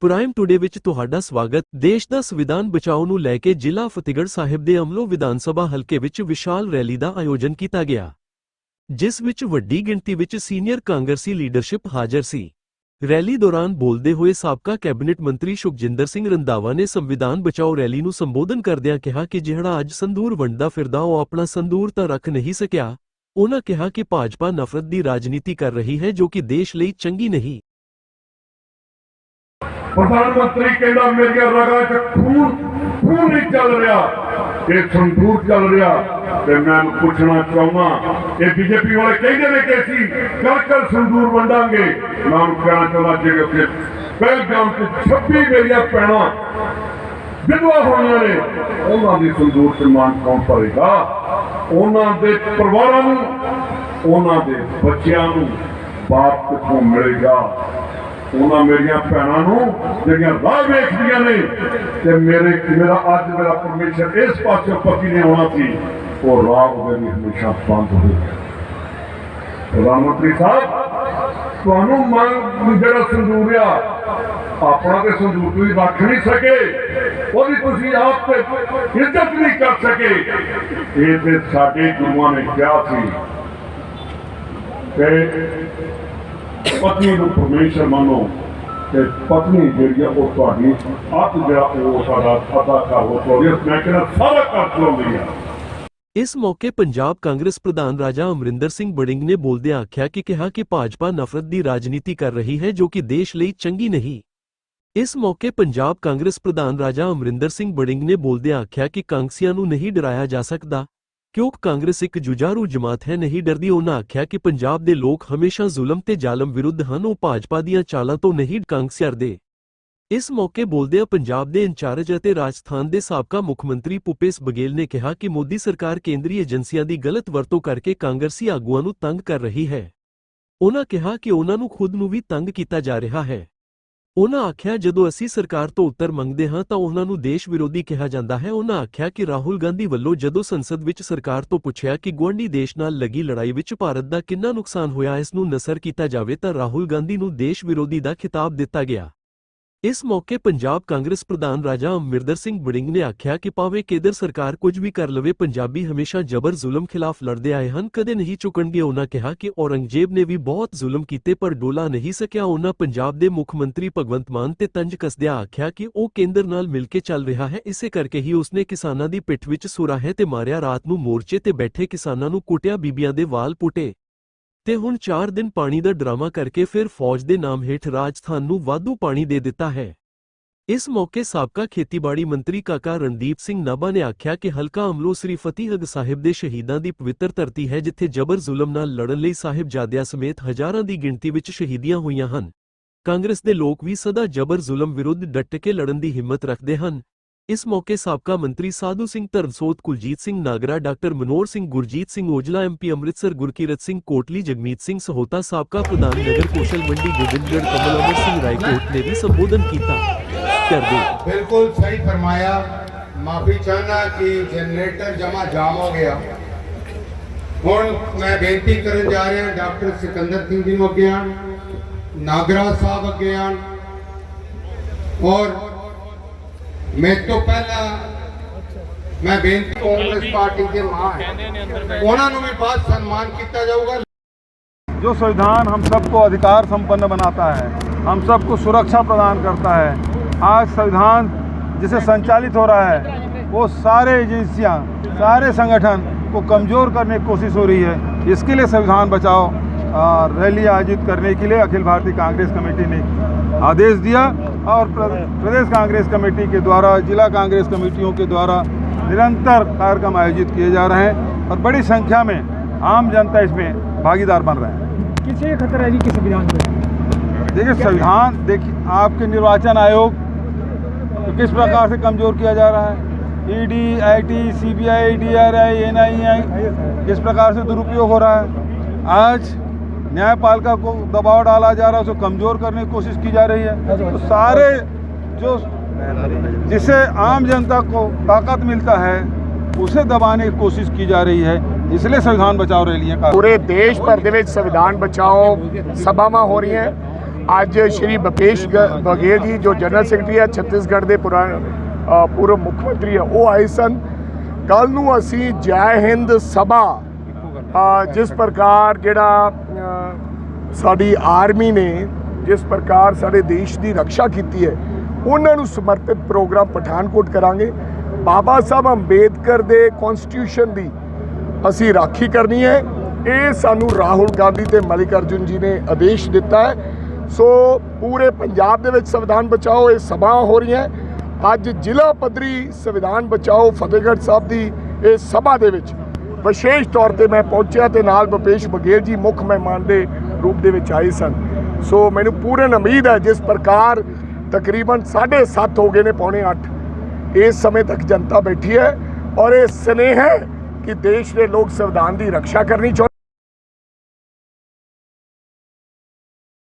Prime today ਵਿੱਚ ਤੁਹਾਡਾ ਸਵਾਗਤ। ਦੇਸ਼ ਦਾ ਸੰਵਿਧਾਨ ਬਚਾਓ ਨੂੰ ਲੈ ਕੇ ਜ਼ਿਲ੍ਹਾ ਫਤਿਹਗੜ੍ਹ ਸਾਹਿਬ ਦੇ ਅਮਲੋ ਵਿਧਾਨ ਸਭਾ ਹਲਕੇ ਵਿੱਚ ਵਿਸ਼ਾਲ ਰੈਲੀ ਦਾ ਆਯੋਜਨ ਕੀਤਾ ਗਿਆ। ਜਿਸ ਵਿੱਚ ਵੱਡੀ ਗਿਣਤੀ ਵਿੱਚ ਸੀਨੀਅਰ ਕਾਂਗਰਸੀ ਲੀਡਰਸ਼ਿਪ ਹਾਜ਼ਰ ਸੀ। ਰੈਲੀ ਦੌਰਾਨ ਬੋਲਦੇ ਹੋਏ ਸਾਬਕਾ ਕੈਬਨਿਟ ਮੰਤਰੀ ਸੁਖਜਿੰਦਰ ਸਿੰਘ ਰੰਧਾਵਾ ਨੇ ਸੰਵਿਧਾਨ ਬਚਾਓ ਰੈਲੀ ਨੂੰ ਸੰਬੋਧਨ ਕਰਦਿਆਂ ਕਿਹਾ ਕਿ ਜਿਹੜਾ ਅੱਜ ਸੰਦੂਰ ਵੰਡਦਾ ਫਿਰਦਾ ਉਹ ਆਪਣਾ ਸੰਦੂਰ ਤਾਂ ਰੱਖ ਨਹੀਂ ਸਕਿਆ। ਉਹਨਾਂ ਕਿਹਾ ਕਿ ਭਾਜਪਾ ਨਫ਼ਰਤ ਦੀ ਰਾਜਨੀਤੀ ਕਰ ਰਹੀ ਹੈ ਜੋ ਕਿ ਦੇਸ਼ ਲਈ ਚੰਗੀ ਨਹੀਂ। ਪ੍ਰਧਾਨ ਮੰਤਰੀ ਕਹਿੰਦਾ ਮੇਰੀਆਂ ਰਗਾਂ 'ਚ ਖੂਨ ਖੂਨ ਨਹੀਂ ਚੱਲ ਰਿਹਾ। ਇਹ ਸੰਦੂਰ ਚੱਲ ਰਿਹਾ ਤੇ ਮੈਂ ਪੁੱਛਣਾ ਚਾਹੁੰਦਾ, ਇਹ ਬੀਜੇਪੀ ਵਾਲੇ ਕਹਿੰਦੇ ਨੇ ਕਿ ਅਸੀਂ ਕਰ ਕਰ ਸੰਦੂਰ ਵੰਡਾਂਗੇ। ਮੈਂ ਕਹਿਣਾ ਚਾਹੁੰਦਾ ਜਿਹੜੇ ਉੱਥੇ ਪਹਿਲਗਾਮ 'ਚ 26 ਮੇਰੀਆਂ ਪੈਣਾ ਵਿਧਵਾ ਹੋਈਆਂ ਨੇ। ਉਹਨਾਂ ਦੀ ਸੰਦੂਰ ਸਨਮਾਨ ਕੌਣ ਭਰੇਗਾ? ਉਹਨਾਂ ਦੇ ਪਰਿਵਾਰਾਂ ਨੂੰ, ਉਹਨਾਂ ਦੇ ਬੱਚਿਆਂ ਨੂੰ ਬਾਪ ਕਿੱਥੋਂ ਮਿਲੇਗਾ? ਉਹਨਾਂ ਮੇਰੀਆਂ ਭੈਣਾਂ ਨੂੰ ਜਿਹੜੀਆਂ ਰਾਹ ਵੇਖਦੀਆਂ ਨੇ ਤੇ ਮੇਰੇ ਮੇਰਾ ਅੱਜ ਮੇਰਾ ਪਰਮੇਸ਼ਰ ਇਸ ਪਾਸੇ ਪੱਕੀ ਨੇ ਆਉਣਾ ਸੀ, ਉਹ ਰਾਹ ਉਹਦੇ ਲਈ ਹਮੇਸ਼ਾ ਬੰਦ ਹੋ ਗਿਆ। ਪ੍ਰਧਾਨ ਮੰਤਰੀ ਸਾਹਿਬ, ਤੁਹਾਨੂੰ ਮੰਗ ਜਿਹੜਾ ਸੰਦੂਰ ਆਪਣਾ ਤੇ ਸੰਦੂਰ ਤੁਸੀਂ ਰੱਖ ਨਹੀਂ ਸਕੇ ਉਹਦੀ ਤੁਸੀਂ ਆਪ ਤੇ ਇੱਜ਼ਤ ਨਹੀਂ ਕਰ ਸਕੇ। ਇਹ ਤੇ ਸਾਡੇ ਗੁਰੂਆਂ ਨੇ ਕਿਹਾ ਸੀ ਕਿ ਪਤਨੀ ਨੂੰ ਪਰਮੇਸ਼ਰ ਮੰਨੋ ਤੇ ਪਤਨੀ ਜਿਹੜੀ ਆ ਉਹ ਤੁਹਾਡੀ ਅੱਤ ਜਿਹੜਾ ਉਹ ਸਾਡਾ ਅਦਾ ਕਰ ਉਹ ਤੁਹਾਡੀ ਮੈਂ ਕਹਿੰਦਾ ਸਾਰਾ ਕਰ ਚਲਾਉਂਦੀ ਆ। ਇਸ ਮੌਕੇ ਪੰਜਾਬ ਕਾਂਗਰਸ ਪ੍ਰਧਾਨ ਰਾਜਾ ਅਮਰਿੰਦਰ ਸਿੰਘ ਬੜਿੰਗ ਨੇ ਬੋਲਦਿਆਂ ਆਖਿਆ ਕਿ ਕਿਹਾ ਕਿ ਭਾਜਪਾ ਨਫ਼ਰਤ ਦੀ ਰਾਜਨੀਤੀ ਕਰ ਰਹੀ ਹੈ ਜੋ ਕਿ ਦੇਸ਼ ਲਈ ਚੰਗੀ ਨਹੀਂ। ਇਸ ਮੌਕੇ ਪੰਜਾਬ ਕਾਂਗਰਸ ਪ੍ਰਧਾਨ ਰਾਜਾ ਅਮਰਿੰਦਰ ਸਿੰਘ ਬੜਿੰਗ ਨੇ ਬੋਲਦਿਆਂ ਆਖਿਆ ਕਿ ਕਾਂਗਸੀਆਂ ਨੂੰ ਨਹੀਂ ਡਰਾਇਆ ਜਾ ਸਕਦਾ। ਕਿਉਂਕਿ ਕਾਂਗਰਸ ਇੱਕ ਜੁਝਾਰੂ ਜਮਾਤ ਹੈ? ਨਹੀਂ ਡਰਦੀ ਉਹਨਾਂ ਆਖਿਆ ਕਿ ਪੰਜਾਬ ਦੇ ਲੋਕ ਹਮੇਸ਼ਾ ਜ਼ੁਲਮ ਤੇ ਜ਼ਾਲਮ ਵਿਰੁੱਧ ਹਨ, ਉਹ ਭਾਜਪਾ ਦੀਆਂ ਚਾਲਾਂ ਤੋਂ ਨਹੀਂ ਕਾਂਗਸੀਅਰਦੇ ਇਸ ਮੌਕੇ ਬੋਲਦਿਆਂ ਪੰਜਾਬ ਦੇ ਇੰਚਾਰਜ ਅਤੇ ਰਾਜਸਥਾਨ ਦੇ ਸਾਬਕਾ ਮੁੱਖ ਮੰਤਰੀ ਭੁਪੇਸ਼ ਬਗੇਲ ਨੇ ਕਿਹਾ ਕਿ ਮੋਦੀ ਸਰਕਾਰ ਕੇਂਦਰੀ ਏਜੰਸੀਆਂ ਦੀ ਗਲਤ ਵਰਤੋਂ ਕਰਕੇ ਕਾਂਗਰਸੀ ਆਗੂਆਂ ਨੂੰ ਤੰਗ ਕਰ ਰਹੀ ਹੈ। ਉਹਨਾਂ ਕਿਹਾ ਕਿ ਉਹਨਾਂ ਨੂੰ ਖੁਦ ਨੂੰ ਵੀ ਤੰਗ ਕੀਤਾ ਜਾ ਰਿਹਾ ਹੈ। ਉਹਨਾਂ ਆਖਿਆ, ਜਦੋਂ ਅਸੀਂ ਸਰਕਾਰ ਤੋਂ ਉੱਤਰ ਮੰਗਦੇ ਹਾਂ, ਤਾਂ ਉਹਨਾਂ ਨੂੰ ਦੇਸ਼ ਵਿਰੋਧੀ ਕਿਹਾ ਜਾਂਦਾ ਹੈ। ਉਹਨਾਂ ਆਖਿਆ ਕਿ ਰਾਹੁਲ ਗਾਂਧੀ ਵੱਲੋਂ ਜਦੋਂ ਸੰਸਦ ਵਿੱਚ ਸਰਕਾਰ ਤੋਂ ਪੁੱਛਿਆ ਕਿ ਗੁਆਂਢੀ ਦੇਸ਼ ਨਾਲ ਲੱਗੀ ਲੜਾਈ ਵਿੱਚ ਭਾਰਤ ਦਾ ਕਿੰਨਾ ਨੁਕਸਾਨ ਹੋਇਆ, ਇਸ ਨੂੰ ਨਸਰ ਕੀਤਾ ਜਾਵੇ, ਤਾਂ ਰਾਹੁਲ ਗਾਂਧੀ ਨੂੰ ਦੇਸ਼ ਵਿਰੋਧੀ ਦਾ ਖਿਤਾਬ ਦਿੱਤਾ ਗਿਆ। ਇਸ ਮੌਕੇ ਪੰਜਾਬ ਕਾਂਗਰਸ ਪ੍ਰਧਾਨ ਰਾਜਾ ਅਮਰਿੰਦਰ ਸਿੰਘ ਬੜਿੰਗ ਨੇ ਆਖਿਆ ਕਿ ਭਾਵੇਂ ਕੇਂਦਰ ਸਰਕਾਰ ਕੁਝ ਵੀ ਕਰ ਲਵੇ, ਪੰਜਾਬੀ ਹਮੇਸ਼ਾ ਜ਼ਬਰ ਜ਼ੁਲਮ ਖਿਲਾਫ ਲੜਦੇ ਆਏ ਹਨ, ਕਦੇ ਨਹੀਂ ਝੁਕਣਗੇ ਉਹਨਾਂ ਕਿਹਾ ਕਿ ਔਰੰਗਜ਼ੇਬ ਨੇ ਵੀ ਬਹੁਤ ਜ਼ੁਲਮ ਕੀਤੇ, ਪਰ ਡੋਲਾ ਨਹੀਂ ਸਕਿਆ। ਉਹਨਾਂ ਪੰਜਾਬ ਦੇ ਮੁੱਖ ਮੰਤਰੀ ਭਗਵੰਤ ਮਾਨ ਤੇ ਤੰਜ ਕਸਦਿਆਂ ਆਖਿਆ ਕਿ ਉਹ ਕੇਂਦਰ ਨਾਲ ਮਿਲ ਕੇ ਚੱਲ ਰਿਹਾ ਹੈ। ਇਸੇ ਕਰਕੇ ਹੀ ਉਸਨੇ ਕਿਸਾਨਾਂ ਦੀ ਪਿੱਠ ਵਿੱਚ ਸੁਰਾਹੇ ਤੇ ਮਾਰਿਆ ਰਾਤ ਨੂੰ ਮੋਰਚੇ ਤੇ ਬੈਠੇ ਕਿਸਾਨਾਂ ਨੂੰ ਕੁੱਟਿਆ, ਬੀਬੀਆਂ ਦੇ ਵਾਲ ਪੁੱਟੇ। ਤੇ ਹੁਣ 4 ਦਿਨ ਪਾਣੀ ਦਾ ਡਰਾਮਾ ਕਰਕੇ ਫਿਰ ਫੌਜ ਦੇ ਨਾਮ ਹੇਠ ਰਾਜਸਥਾਨ ਨੂੰ ਵਾਧੂ ਪਾਣੀ ਦੇ ਦਿੱਤਾ ਹੈ। ਇਸ ਮੌਕੇ ਸਾਬਕਾ ਖੇਤੀਬਾੜੀ ਮੰਤਰੀ ਕਾਕਾ ਰਣਦੀਪ ਸਿੰਘ ਨਾਭਾ ਨੇ ਆਖਿਆ ਕਿ ਹਲਕਾ ਅਮਲੋ ਸ੍ਰੀ ਫਤਿਹਗੜ੍ਹ ਸਾਹਿਬ ਦੇ ਸ਼ਹੀਦਾਂ ਦੀ ਪਵਿੱਤਰ ਧਰਤੀ ਹੈ, ਜਿੱਥੇ ਜ਼ਬਰ ਜ਼ੁਲਮ ਨਾਲ ਲੜਨ ਲਈ ਸਾਹਿਬਜ਼ਾਦਿਆਂ ਸਮੇਤ ਹਜ਼ਾਰਾਂ ਦੀ ਗਿਣਤੀ ਵਿੱਚ ਸ਼ਹੀਦੀਆਂ ਹੋਈਆਂ ਹਨ। ਕਾਂਗਰਸ ਦੇ ਲੋਕ ਵੀ ਸਦਾ ਜ਼ਬਰ ਜ਼ੁਲਮ ਵਿਰੁੱਧ ਡਟ ਕੇ ਲੜਨ ਦੀ ਹਿੰਮਤ ਰੱਖਦੇ ਹਨ। ਇਸ ਮੌਕੇ ਸਾਬਕਾ ਮੰਤਰੀ ਸਾਧੂ ਸਿੰਘ ਧਰਮਸੋਤ ਕੁਲਜੀਤ ਸਿੰਘ ਨਾਗਰਾ ਡਾਕਟਰ ਮਨੋਹਰ ਸਿੰਘ ਗੁਰਜੀਤ ਸਿੰਘ ਔਜਲਾ ਐਮਪੀ ਅੰਮ੍ਰਿਤਸਰ ਗੁਰਕੀਰਤ ਸਿੰਘ ਕੋਟਲੀ ਜਗਮੀਤ ਸਿੰਘ ਸਹੋਤਾ ਸਾਬਕਾ ਪ੍ਰਧਾਨ ਨਗਰ ਕੌਸ਼ਲ ਮੰਡੀ ਗੋਬਿੰਦਗੜ੍ਹ ਕਮਲ ਅਮਰ ਸਿੰਘ ਰਾਏਕੋਟ ਨੇ ਵੀ ਸੰਬੋਧਨ ਕੀਤਾ ਕਰਦੇ बिल्कुल सही फरमाया माफी चाहना कि जनरेटर जमा जाम हो गया ਹੁਣ ਮੈਂ ਬੇਨਤੀ ਕਰਨ ਜਾ ਰਿਹਾ ਡਾਕਟਰ ਸਿਕੰਦਰ ਸਿੰਘ ਜੀ ਨੂੰ ਅੱਗੇ ਆਣ ਨਾਗਰਾ ਸਾਹਿਬ ਅੱਗੇ ਆਣ ਔਰ ਮੈਂ ਤੋਂ ਪਹਿਲਾਂ ਮੈਂ ਬੇਨਤੀ ਕਾਂਗਰਸ ਪਾਰਟੀ ਦੇ ਮਾਂ ਹੈ ਉਹਨਾਂ ਨੂੰ ਵੀ ਬਾਅਦ ਸਨਮਾਨ ਕੀਤਾ ਜਾਊਗਾ जो संविधान हम सबको अधिकार संपन्न बनाता है हम सबको सुरक्षा प्रदान करता है आज संविधान जिसे संचालित हो रहा है वो सारे एजेंसियां सारे संगठन को कमज़ोर करने की कोशिश हो रही है इसके लिए संविधान बचाओ आ, रैली आयोजित करने के लिए अखिल भारतीय कांग्रेस कमेटी ने आदेश दिया और प्र- प्रदेश कांग्रेस कमेटी के द्वारा जिला कांग्रेस कमेटियों के द्वारा निरंतर कार्यक्रम आयोजित किए जा रहे हैं और बड़ी संख्या में आम जनता इसमें भागीदार बन रहे हैं। किसे खतरा है जी किस संविधान को देखिए संविधान देखिए आपके निर्वाचन आयोग को किस प्रकार से कमज़ोर किया जा रहा है? ED IT CBI DRI NIA किस प्रकार से दुरुपयोग हो रहा है? आज न्यायपालिका को दबाव डाला जा रहा है उसको कमजोर करने की कोशिश की जा रही है तो सारे जो जिससे आम जनता को ताकत मिलता है उसे दबाने की कोशिश की जा रही है इसलिए संविधान बचाओ रैलियां का ਪੂਰੇ ਦੇਸ਼ ਭਰ ਦੇ ਵਿੱਚ ਸੰਵਿਧਾਨ ਬਚਾਓ ਸਭਾਵਾਂ ਹੋ ਰਹੀਆਂ ਅੱਜ ਸ਼੍ਰੀ ਭਪੇਸ਼ ਗ- ਬਘੇਲ ਜੀ ਜੋ ਜਨਰਲ ਸੈਕਟਰੀ ਹੈ ਛੱਤੀਸਗੜ੍ਹ ਦੇ ਪੁਰਾਣੇ ਅ, ਪੂਰਵ ਮੁੱਖ ਮੰਤਰੀ ਹੈ ਉਹ ਆਏ ਸਨ ਕੱਲ ਨੂੰ ਅਸੀਂ ਜੈ ਹਿੰਦ ਸਭਾ ਅ, ਜਿਸ ਪ੍ਰਕਾਰ ਜਿਹੜਾ ਅ, ਸਾਡੀ ਆਰਮੀ ਨੇ ਜਿਸ ਪ੍ਰਕਾਰ ਸਾਡੇ ਦੇਸ਼ ਦੀ ਰੱਖਿਆ ਕੀਤੀ ਹੈ, ਉਹਨਾਂ ਨੂੰ ਸਮਰਪਿਤ ਪ੍ਰੋਗਰਾਮ ਪਠਾਨਕੋਟ ਕਰਾਂਗੇ। ਬਾਬਾ ਸਾਹਿਬ ਅੰਬੇਦਕਰ ਦੇ ਕਨਸਟੀਟਿਊਸ਼ਨ ਦੀ ਅਸੀਂ ਰਾਖੀ ਕਰਨੀ ਹੈ। ਇਹ ਸਾਨੂੰ ਰਾਹੁਲ ਗਾਂਧੀ ਤੇ ਮਲਿਕ ਅਰਜੁਨ ਜੀ ਨੇ ਆਦੇਸ਼ ਦਿੱਤਾ ਹੈ। ਸੋ ਪੂਰੇ ਪੰਜਾਬ ਦੇ ਵਿੱਚ ਸੰਵਿਧਾਨ ਬਚਾਓ, ਇਹ ਸਭਾ ਹੋ ਰਹੀਆਂ ਅੱਜ ਜ਼ਿਲ੍ਹਾ ਪੱਧਰੀ ਸੰਵਿਧਾਨ ਬਚਾਓ, ਫਤਿਹਗੜ੍ਹ ਸਾਹਿਬ ਦੀ ਇਹ ਸਭਾ ਦੇ ਵਿੱਚ ਵਿਸ਼ੇਸ਼ ਤੌਰ ਤੇ ਮੈਂ ਪਹੁੰਚਿਆ ਤੇ ਨਾਲ ਭੁਪੇਸ਼ ਬਘੇਲ ਜੀ ਮੁੱਖ ਮਹਿਮਾਨ ਦੇ ਰੂਪ ਦੇ ਵਿੱਚ ਆਏ ਸਨ। ਸੋ ਮੈਨੂੰ ਪੂਰਨ ਉਮੀਦ ਹੈ ਜਿਸ ਪ੍ਰਕਾਰ ਤਕਰੀਬਨ 7:30 ਹੋ ਗਏ ਨੇ, ਪੌਣੇ 8 ਇਸ ਸਮੇਂ ਤੱਕ ਜਨਤਾ ਬੈਠੀ ਹੈ ਔਰ ਇਹ ਸਨੇਹ ਹੈ ਕਿ ਦੇਸ਼ ਦੇ ਲੋਕ ਸੰਵਿਧਾਨ ਦੀ ਰੱਖਿਆ ਕਰਨੀ ਚਾਹੁੰਦੇ